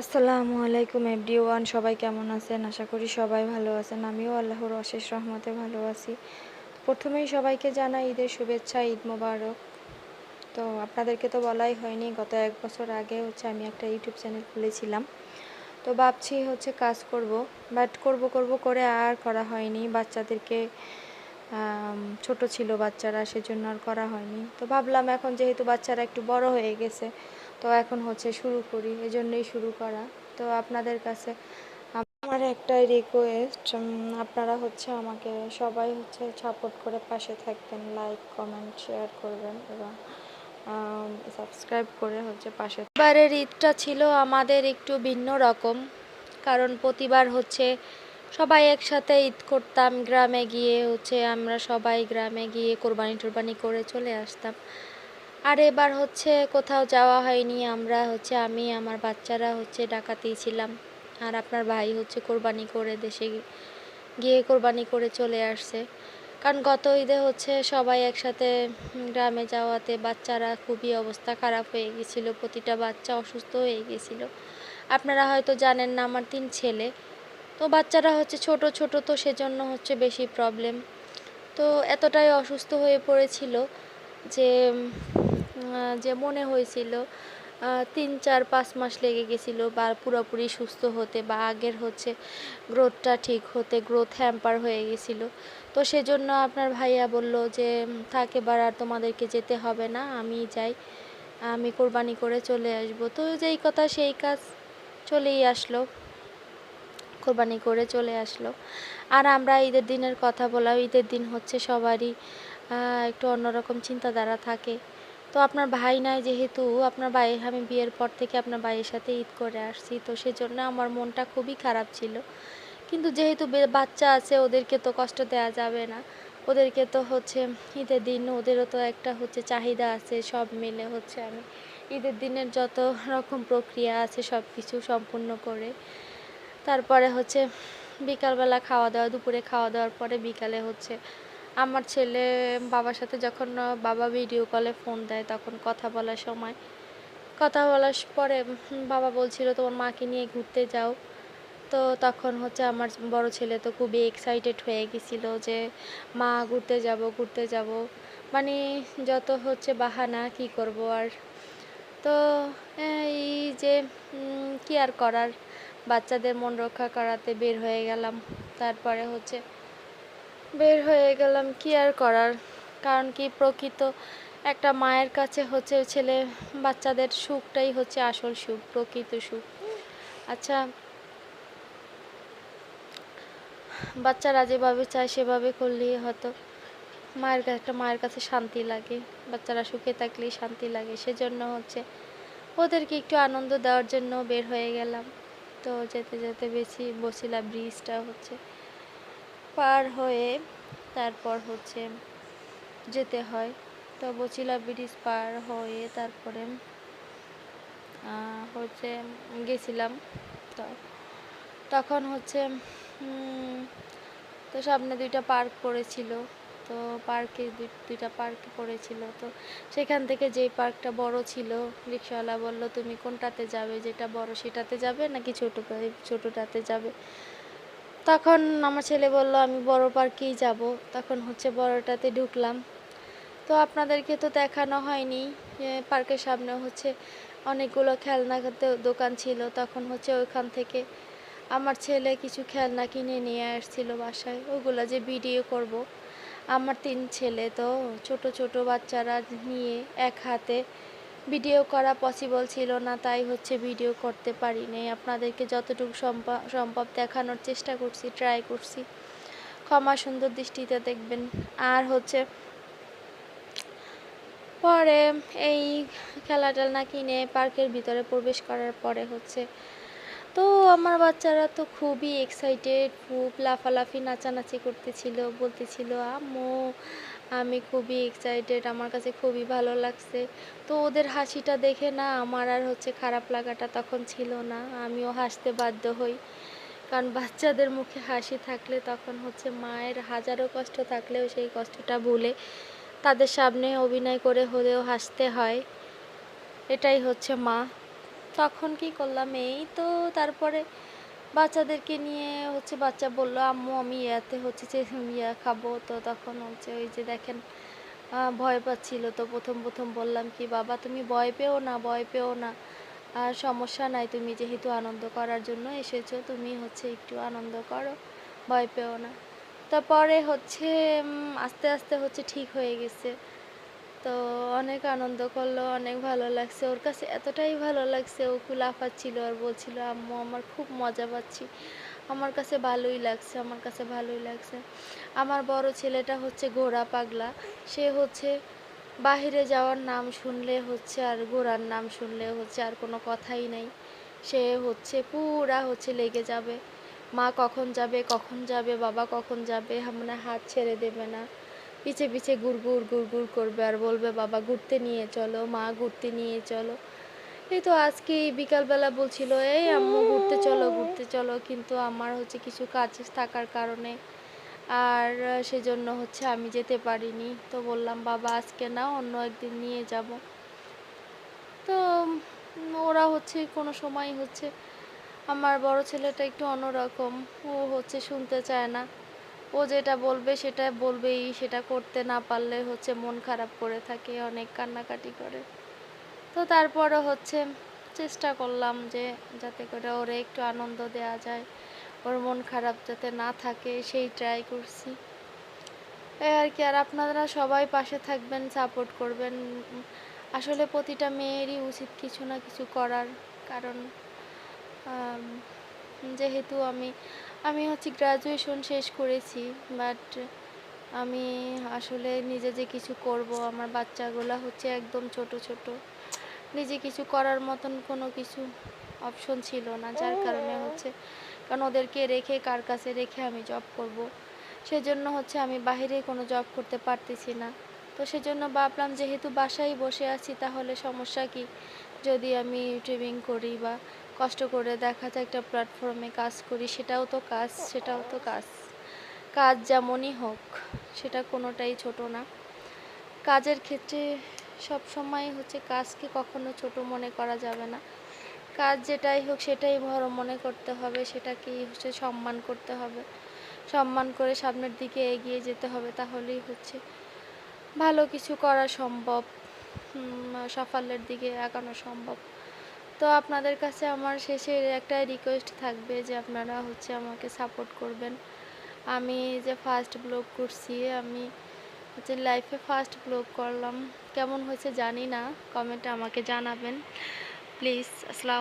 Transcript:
আসসালামু আলাইকুম এভরিওয়ান, সবাই কেমন আছেন? আশা করি সবাই ভালো আছেন। আমিও আল্লাহর অশেষ রহমতে ভালো আছি। প্রথমেই সবাইকে জানাই ঈদের শুভেচ্ছা, ঈদ মোবারক। তো আপনাদেরকে তো বলাই হয়নি, গত এক বছর আগে হচ্ছে আমি একটা ইউটিউব চ্যানেল খুলেছিলাম। তো ভাবছি হচ্ছে কাজ করব, বাট করব করব করে আর করা হয়নি। বাচ্চাদেরকে ছোট ছিল বাচ্চারা, সেজন্য আর করা হয়নি। তো ভাবলাম এখন যেহেতু বাচ্চারা একটু বড় হয়ে গেছে তো এখন হচ্ছে শুরু করি, এজন্যই শুরু করা। তো আপনাদের কাছে আমার একটাই রিকোয়েস্ট আপনারা হচ্ছে আমাকে সবাই হচ্ছে সাপোর্ট করে পাশে থাকবেন লাইক কমেন্ট শেয়ার করবেন এবং সাবস্ক্রাইব করে হচ্ছে পাশে এবারের ঈদটা ছিল আমাদের একটু ভিন্ন রকম, কারণ প্রতিবার হচ্ছে সবাই একসাথে ঈদ করতাম, গ্রামে গিয়ে হচ্ছে আমরা সবাই গ্রামে গিয়ে কোরবানি টোরবানি করে চলে আসতাম। আর এবার হচ্ছে কোথাও যাওয়া হয়নি। আমরা হচ্ছে, আমি, আমার বাচ্চারা হচ্ছে ডাকাতেই ছিলাম। আর আপনার ভাই হচ্ছে কোরবানি করে দেশে গিয়ে কোরবানি করে চলে আসছে। কারণ গত ঈদে হচ্ছে সবাই একসাথে গ্রামে যাওয়াতে বাচ্চারা খুবই অবস্থা খারাপ হয়ে গেছিল, প্রতিটা বাচ্চা অসুস্থ হয়ে গেছিল। আপনারা হয়তো জানেন না, আমার তিন ছেলে। তো বাচ্চারা হচ্ছে ছোট ছোট, তো সেজন্য হচ্ছে বেশি প্রবলেম তো এতটাই অসুস্থ হয়ে পড়েছিল যে যে মনে হয়েছিল তিন, চার, পাঁচ মাস লেগে গেছিল বা পুরোপুরি সুস্থ হতে বা আগের হচ্ছে গ্রোথটা ঠিক হতে গ্রোথ হ্যাম্পার হয়ে গেছিল। তো সেজন্য আপনার ভাইয়া বলল যে থাকে এবার আর তোমাদেরকে যেতে হবে না, আমি যাই, আমি কোরবানি করে চলে আসব। তো যেই কথা সেই কাজ চলেই আসলো, কোরবানি করে চলে আসলো। আর আমরা ঈদের দিনের কথা বলা ঈদের দিন হচ্ছে সবারই একটু অন্যরকম চিন্তাধারা থাকে। তো আপনার ভাই নাই যেহেতু, আপনার ভাই, আমি বিয়ের পর থেকে আপনার ভাইয়ের সাথে ঈদ করে আসছি, তো সেজন্য আমার মনটা খুবই খারাপ ছিল। কিন্তু যেহেতু বাচ্চা আছে, ওদেরকে তো কষ্ট দেওয়া যাবে না। ওদেরকে তো হচ্ছে ঈদের দিন, ওদেরও তো একটা হচ্ছে চাহিদা আছে, সব মিলে হচ্ছে আমি ঈদের দিনের যত রকম প্রক্রিয়া আছে সব কিছু সম্পূর্ণ করে। তারপরে হচ্ছে বিকালবেলা খাওয়া দাওয়া, দুপুরে খাওয়া দাওয়ার পরে বিকালে হচ্ছে আমার ছেলে বাবার সাথে যখন বাবা ভিডিও কলে ফোন দেয়, তখন কথা বলার সময়, কথা বলার পরে বাবা বলছিল, তোমার মাকে নিয়ে ঘুরতে যাও। তো তখন হচ্ছে আমার বড় ছেলে তো খুবই এক্সাইটেড হয়ে গেছিল যে, মা, ঘুরতে যাব ঘুরতে যাব। মানে যত হচ্ছে বাহানা, কি করব আর? তো এই যে কি আর করার? বাচ্চাদের মন রক্ষা করাতে বের হয়ে গেলাম। তারপরে হচ্ছে বের হয়ে গেলাম, কি আর করার? কারণ কি, প্রকৃত একটা মায়ের কাছে হচ্ছে ছেলে, বাচ্চাদের সুখটাই হচ্ছে আসল সুখ, প্রকৃত সুখ। আচ্ছা বাচ্চারা যেভাবে চায় সেভাবে করলেই হয়তো মায়ের কাছে একটা মায়ের কাছে শান্তি লাগে, বাচ্চারা সুখে থাকলেই শান্তি লাগে। সেজন্য হচ্ছে ওদেরকে একটু আনন্দ দেওয়ার জন্য বের হয়ে গেলাম। তো যেতে যেতে বেশি বসিলা ব্রিজটা হচ্ছে পার হয়ে তারপর হচ্ছে যেতে হয়। তো বছিলা ব্রিজ পার হয়ে তারপরে হচ্ছে গেছিলাম। তো তখন হচ্ছে তো সামনে দুইটা পার্ক পড়েছিল। তো পার্কে দুইটা পার্ক পড়েছিল। তো সেখান থেকে যেই পার্কটা বড় ছিল, রিক্সাওয়ালা বলল, তুমি কোনটাতে যাবে? যেটা বড় সেটাতে যাবে নাকি ছোটো ছোটোটাতে যাবে? তখন আমার ছেলে বলল, আমি বড় পার্কেই যাব। তখন হচ্ছে বড়টাতে ঢুকলাম। তো আপনাদেরকে তো দেখানো হয়নি পার্কের সামনে হচ্ছে অনেকগুলো খেলনা দোকান ছিল। তখন হচ্ছে ওইখান থেকে আমার ছেলে কিছু খেলনা কিনে নিয়ে আসছিল বাসায়। ওগুলো যে ভিডিও করব। আমার তিন ছেলে তো, ছোট ছোট বাচ্চারা নিয়ে এক হাতে ভিডিও করা পসিবল ছিল না, তাই হচ্ছে ভিডিও করতে পারিনি আপনাদেরকে যতটুকু সম্ভব দেখানোর চেষ্টা করছি ট্রাই করছি। ক্ষমা সুন্দর দৃষ্টিতে দেখবেন। আর হচ্ছে, পরে এই খেলা টেলনা কিনে পার্কের ভিতরে প্রবেশ করার পরে হচ্ছে, তো আমার বাচ্চারা তো খুবই এক্সাইটেড খুব লাফালাফি, নাচানাচি করতেছিল, বলতেছিল, আম্মু আমি খুবই এক্সাইটেড আমার কাছে খুবই ভালো লাগছে। তো ওদের হাসিটা দেখে না আমার আর হচ্ছে খারাপ লাগাটা তখন ছিল না, আমিও হাসতে বাধ্য হই। কারণ বাচ্চাদের মুখে হাসি থাকলে তখন হচ্ছে মায়ের হাজারো কষ্ট থাকলেও সেই কষ্টটা ভুলে তাদের সামনে অভিনয় করে হলেও হাসতে হয়। এটাই হচ্ছে মা। তখন কি করলাম? এই তো তারপরে বাচ্চাদেরকে নিয়ে হচ্ছে বাচ্চা বলল, আম্মু, আমি ইয়াতে হচ্ছে যে ইয়া খাব। তো তখন হচ্ছে ওই যে দেখেন ভয় পাচ্ছিল। তো প্রথম প্রথম বললাম কি, বাবা, তুমি ভয় পেও না, ভয় পেও না। আর সমস্যা নাই, তুমি যেহেতু আনন্দ করার জন্য এসেছ, তুমি হচ্ছে একটু আনন্দ করো, ভয় পেও না। তারপরে হচ্ছে আস্তে আস্তে হচ্ছে ঠিক হয়ে গেছে। তো অনেক আনন্দ করল, অনেক ভালো লাগছে। ওর কাছে এতটাই ভালো লাগছে, ও লাফাচ্ছিল আর বলছিল, আম্মু, আমার খুব মজা পাচ্ছি। আমার কাছে ভালোই লাগছে, আমার কাছে ভালোই লাগছে। আমার বড় ছেলেটা হচ্ছে ঘোড়া পাগলা। সে হচ্ছে বাহিরে যাওয়ার নাম শুনলে হচ্ছে আর ঘোড়ার নাম শুনলে হচ্ছে আর কোনো কথাই নাই। সে হচ্ছে পুরা হচ্ছে লেগে যাবে। মা কখন যাবে কখন যাবে, বাবা কখন যাবে মানে হাত ছেড়ে দেবে না। পিছে পিছে গুড়গুড় গুড়গুড় করবে আর বলবে, বাবা, ঘুরতে নিয়ে চলো, মা, ঘুরতে নিয়ে চলো। এই তো আজকে বিকালবেলা বলছিল, এই আম্মু, ঘুরতে চলো ঘুরতে চলো। কিন্তু আমার হচ্ছে কিছু কাজ থাকার কারণে আর সেজন্য হচ্ছে আমি যেতে পারিনি। তো বললাম, বাবা, আজকে না অন্য একদিন নিয়ে যাব। তো ওরা হচ্ছে কোনো সময় হচ্ছে, আমার বড় ছেলেটা একটু অন্যরকম, ও হচ্ছে শুনতে চায় না। ও যেটা বলবে সেটা বলবেই, সেটা করতে না পারলে হচ্ছে মন খারাপ করে থাকে, অনেক কান্নাকাটি করে। তো তারপরে হচ্ছে চেষ্টা করলাম যে যাতে করে ওরে একটু আনন্দ দেওয়া যায়, ওর মন খারাপ যাতে না থাকে, সেই ট্রাই করছি। এই আর কি, আর আপনারা সবাই পাশে থাকবেন সাপোর্ট করবেন। আসলে প্রতিটা মেয়েরই উচিত কিছু না কিছু করার, কারণ যেহেতু আমি আমি হচ্ছে গ্রাজুয়েশন শেষ করেছি বাট আমি আসলে নিজে যে কিছু করব আমার বাচ্চাগুলো হচ্ছে একদম ছোট ছোট নিজে কিছু করার মতন কোনো কিছু অপশন ছিল না যার কারণে হচ্ছে কারণ ওদেরকে রেখে কার কাছে রেখে আমি জব করব সেজন্য হচ্ছে আমি বাইরে কোনো জব করতে পারতেছি না। তো সেজন্য ভাবলাম যেহেতু বাসায় বসে আছি তাহলে সমস্যা কি? যদি আমি ইউটিউবিং করি বা কষ্ট করে দেখা যায় একটা প্ল্যাটফর্মে কাজ করি, সেটাও তো কাজ, সেটাও তো কাজ। কাজ যেমনই হোক, সেটা কোনোটাই ছোট না। কাজের ক্ষেত্রে সব সময় হচ্ছে কাজকে কখনো ছোট মনে করা যাবে না। কাজ যেটাই হোক, সেটাই বড় মনে করতে হবে সেটাকেই হচ্ছে সম্মান করতে হবে। সম্মান করে সামনের দিকে এগিয়ে যেতে হবে, তাহলেই হচ্ছে ভালো কিছু করা সম্ভব। সাফল্যের দিকে এগানো সম্ভব। তো আপনাদের কাছে আমার শেষে একটাই রিকোয়েস্ট থাকবে যে আপনারা হচ্ছে আমাকে সাপোর্ট করবেন। আমি যে ফার্স্ট ব্লগ করছি, আমি হচ্ছে লাইফে ফার্স্ট ব্লগ করলাম। কেমন হয়েছে জানি না কমেন্টে আমাকে জানাবেন। প্লিজ আসসালাম